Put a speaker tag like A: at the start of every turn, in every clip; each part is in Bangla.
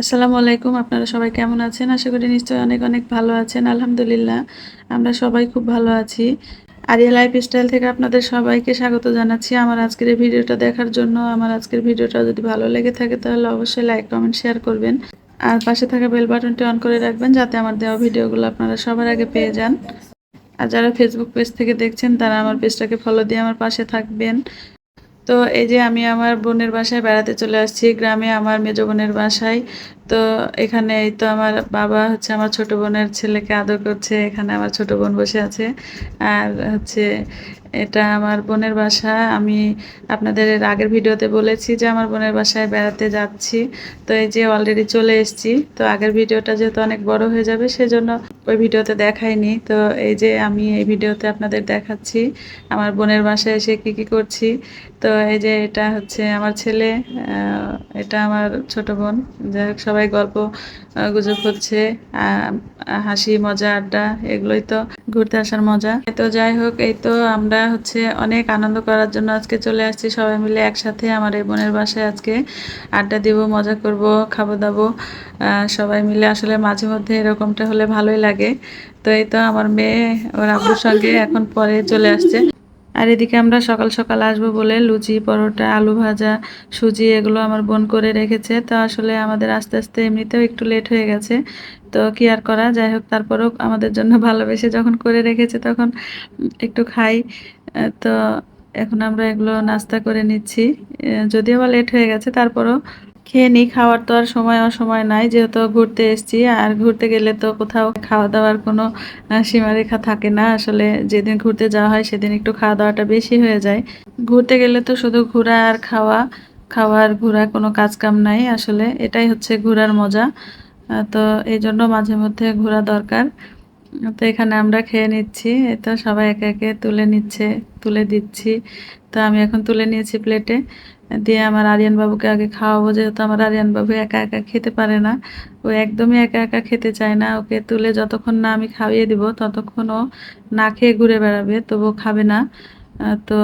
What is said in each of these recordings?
A: আসসালামু আলাইকুম, আপনারা সবাই কেমন আছেন? আশা করি নিশ্চয়ই অনেক অনেক ভালো আছেন, আলহামদুলিল্লাহ। আমরা সবাই খুব ভালো আছি। আরিয়া লাইফ স্টাইল থেকে আপনাদের সবাইকে স্বাগত জানাচ্ছি। আমার আজকের ভিডিওটা দেখার জন্য, আমার আজকের ভিডিওটা যদি ভালো লেগে থাকে তাহলে অবশ্যই লাইক, কমেন্ট, শেয়ার করবেন। আর পাশে থাকা বেল বাটনটি অন করে রাখবেন যাতে আমার দেওয়া ভিডিওগুলো আপনারা সবার আগে পেয়ে যান। আর যারা ফেসবুক পেজ থেকে দেখছেন, তারা আমার পেজটাকে ফলো দিয়ে আমার পাশে থাকবেন। তো এই যে আমি আমার বোনের বাসায় বেড়াতে চলে আসছি, গ্রামে আমার মেজ বোনের বাসায়। তো এখানে এই তো আমার বাবা হচ্ছে আমার ছোট বোনের ছেলেকে আদর করছে, এখানে আমার ছোট বোন বসে আছে। আর হচ্ছে এটা আমার বোনের বাসা। আমি আপনাদের আগের ভিডিওতে বলেছি যে আমার বোনের বাসায় বেড়াতে যাচ্ছি। তো এই যে অলরেডি চলে এসেছি। তো আগের ভিডিওটা যেহেতু অনেক বড় হয়ে যাবে, সেজন্য ওই ভিডিওতে দেখাইনি। তো এই যে আমি এই ভিডিওতে আপনাদের দেখাচ্ছি, আমার বোনের বাসায় এসে কি কি করছি। তো এই যে এটা হচ্ছে আমার ছেলে এটা আমার ছোট বোন। যাই হোক, সবাই গল্প গুজব হচ্ছে হাসি, মজা, আড্ডা, এগুলোই তো ঘুরতে আসার মজা। তো যাই হোক, এই তো আমরা হচ্ছে অনেক আনন্দ করার জন্য আজকে চলে আসছি। সবাই মিলে একসাথে আমার এই বোনের বাসায় আজকে আড্ডা দিব, মজা করব, খাব দাবো। সবাই মিলে আসলে মাঝে মধ্যে এরকমটা হলে ভালোই লাগে। তো এই তো আমার মেয়ে, ওর আব্বুর সঙ্গে এখন পরে চলে আসছে। আর এদিকে আমরা সকাল সকাল আসব বলে লুচি, পরোটা, আলু ভাজা, সুজি এগুলো আমার বোন করে রেখেছে। তো আসলে আমাদের আস্তে আস্তে এমনিতেও একটু লেট হয়ে গেছে। তো কি আর করা। যাই হোক তারপরেও আমাদের জন্য ভালোবেসে যখন করে রেখেছে তখন একটু খাই। তো এখন আমরা এগুলো নাস্তা করে নিচ্ছি। যদিও বা লেট হয়ে গেছে, তারপরও খেয়ে নিই। খাওয়ার তো আর সময় অসময় নাই, যেহেতু ঘুরতে এসেছি। আর ঘুরতে গেলে তো কোথাও খাওয়া দাওয়ার কোনো সীমারেখা থাকে না। আসলে যেদিন ঘুরতে যাওয়া হয়, সেদিন একটু খাওয়া দাওয়াটা বেশি হয়ে যায়। ঘুরতে গেলে তো শুধু ঘোরা আর খাওয়া খাওয়ার ঘোরা কোনো কাজ কাম নাই। আসলে এটাই হচ্ছে ঘোরার মজা। তো এই জন্য মাঝে মধ্যে ঘোরা দরকার। তো এখানে আমরা খেয়ে নিচ্ছি তো সবাই একে একে তুলে নিচ্ছে, তুলে দিচ্ছি। তো আমি এখন তুলে নিয়েছি প্লেটে। দিয়ে আমার আরিয়ান বাবুকে আগে খাওয়াবো, যেহেতু আমার আরিয়ান বাবু একা একা খেতে পারে না। ও একদমই একা একা খেতে চায় না। ওকে তুলে যতক্ষণ না আমি খাইয়ে দিব, ততক্ষণ ও না খেয়ে ঘুরে বেড়াবে তবুও খাবে না। তো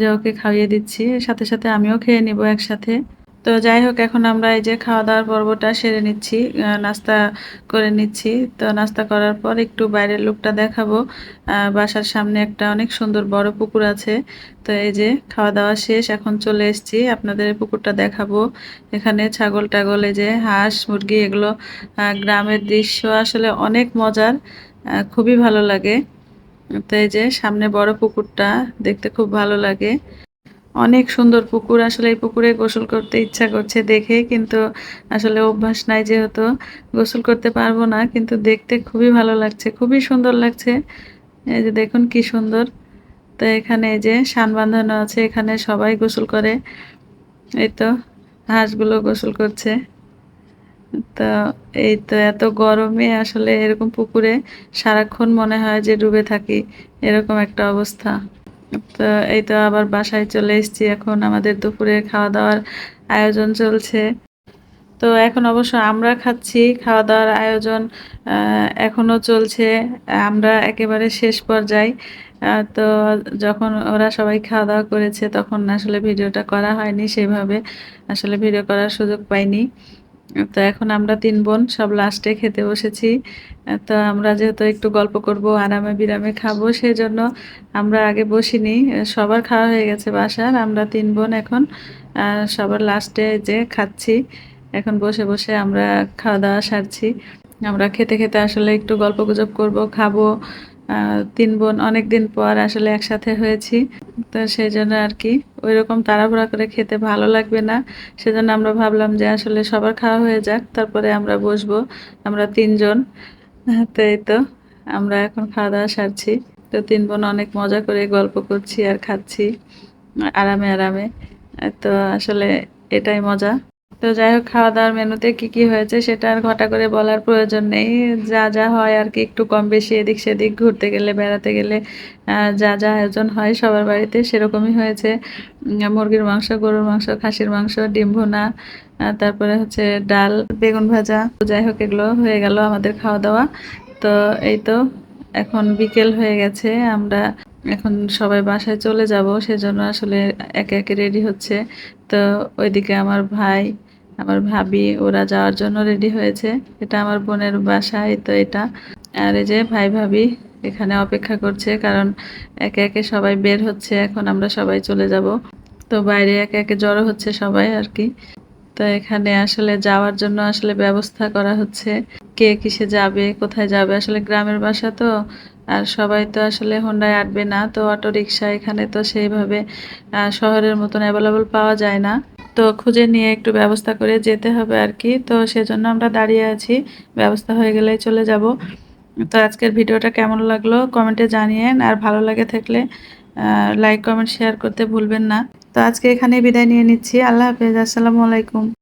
A: যে ওকে খাইয়ে দিচ্ছি, সাথে সাথে আমিও খেয়ে নিব একসাথে। তো যাই হোক, এখন আমরা এই যে খাওয়া দাওয়ার পর্বটা সেরে নিচ্ছি নাস্তা করে নিচ্ছি। তো নাস্তা করার পর একটু বাইরের লুকটা দেখাবো। বাসার সামনে একটা অনেক সুন্দর বড় পুকুর আছে। তো এই যে খাওয়া দাওয়া শেষ, এখন চলে এসেছি। আপনাদের পুকুরটা দেখাবো। এখানে ছাগল টাগল, এই যে হাঁস, মুরগি, এগুলো গ্রামের দৃশ্য আসলে অনেক মজার খুবই ভালো লাগে। তো এই যে সামনে বড় পুকুরটা, দেখতে খুব ভালো লাগে। অনেক সুন্দর পুকুর। আসলে এই পুকুরে গোসল করতে ইচ্ছা করছে দেখে, কিন্তু আসলে অভ্যাস নাই যেহেতু। গোসল করতে পারব না, কিন্তু দেখতে খুবই ভালো লাগছে, খুবই সুন্দর লাগছে। এই যে দেখুন কি সুন্দর। তো এখানে এই যে সান বাঁধানো আছে, এখানে সবাই গোসল করে। এই তো হাঁসগুলো গোসল করছে। তো এই তো এত গরমে আসলে এরকম পুকুরে সারাক্ষণ মনে হয় যে ডুবে থাকি, এরকম একটা অবস্থা। তো এই তো আবার বাসায় চলে এসেছি। এখন আমাদের দুপুরে খাওয়া দাওয়ার আয়োজন চলছে। তো এখন অবশ্য আমরা খাচ্ছি। খাওয়া দাওয়ার আয়োজন এখনও চলছে। আমরা একেবারে শেষ পর্যায়ে। তো যখন ওরা সবাই খাওয়া দাওয়া করেছে, তখন আসলে ভিডিওটা করা হয়নি সেভাবে। আসলে ভিডিও করার সুযোগ পাইনি। তো এখন আমরা তিন বোন, সব লাস্টে খেতে বসেছি। তো আমরা যেহেতু একটু গল্প করব, আরামে বিরামে খাব সেই জন্য আমরা আগে বসিনি। সবার খাওয়া হয়ে গেছে বাসার, আমরা তিন বোন এখন। সবার লাস্টে যে খাচ্ছি, এখন বসে বসে আমরা খাওয়া দাওয়া সারছি। আমরা খেতে খেতে আসলে একটু গল্প গুজব করব, খাব। তিন বোন অনেক দিন পর আসলে একসাথে হয়েছি। তো সেই জন্য আর কি ওই রকম তাড়াহুড়া করে খেতে ভালো লাগবে না। সেজন্য আমরা ভাবলাম যে আসলে সবার খাওয়া হয়ে যাক, তারপরে আমরা বসবো, আমরা তিনজন। তো এই তো, আমরা এখন খাওয়া দাওয়া সারছি। তো তিন বোন অনেক মজা করে গল্প করছি আর খাচ্ছি, আরামে আরামে। তো আসলে এটাই মজা। তো যাই হোক খাওয়া দাওয়ার মেনুতে কি কি হয়েছে সেটা আর ঘটা করে বলার প্রয়োজন নেই। যা যা হয় আর কি, একটু কম বেশি এদিক সেদিক ঘুরতে গেলে, বেড়াতে গেলে যা যা আয়োজন হয় সবার বাড়িতে সেরকমই হয়েছে। মুরগির মাংস, গরুর মাংস, খাসির মাংস, ডিম ভুনা তারপরে হচ্ছে ডাল, বেগুন ভাজা। যাই হোক, এগুলো হয়ে গেল আমাদের খাওয়া দাওয়া তো এই তো, এখন বিকেল হয়ে গেছে, আমরা এখন সবাই বাসায় চলে যাব, সেজন্য আসলে একে একে রেডি হচ্ছে। তো ওইদিকে আমার ভাই আমার ভাবি ওরা যাওয়ার জন্য রেডি হয়েছে। এটা আমার বোনের বাসা এই তো এটা। আর এই যে ভাই ভাবি এখানে অপেক্ষা করছে, কারণ একে একে সবাই বের হচ্ছে, এখন আমরা সবাই চলে যাব। তো বাইরে একে একে জড়ো হচ্ছে সবাই আর কি। তো এখানে আসলে যাওয়ার জন্য আসলে ব্যবস্থা করা হচ্ছে। কে কিসে যাবে, কোথায় যাবে? আসলে গ্রামের বাসা তো, আর সবাই তো আসলে হোন্ডায় আটবে না, তো অটো রিক্সা এখানে তো সেইভাবে শহরের মতন অ্যাভেলেবল পাওয়া যায় না। তো খুঁজে নিয়ে একটু ব্যবস্থা করে যেতে হবে আর কি। তো সেজন্য আমরা দাঁড়িয়ে আছি। ব্যবস্থা হয়ে গেলেই চলে যাব। তো আজকের ভিডিওটা কেমন লাগল কমেন্টে জানিয়েন। আর ভালো লাগে থাকলে লাইক কমেন্ট শেয়ার করতে ভুলবেন না। তো আজকে এখানে বিদায় নিয়ে নিচ্ছি। আল্লাহ হাফেজ। আসসালামু আলাইকুম।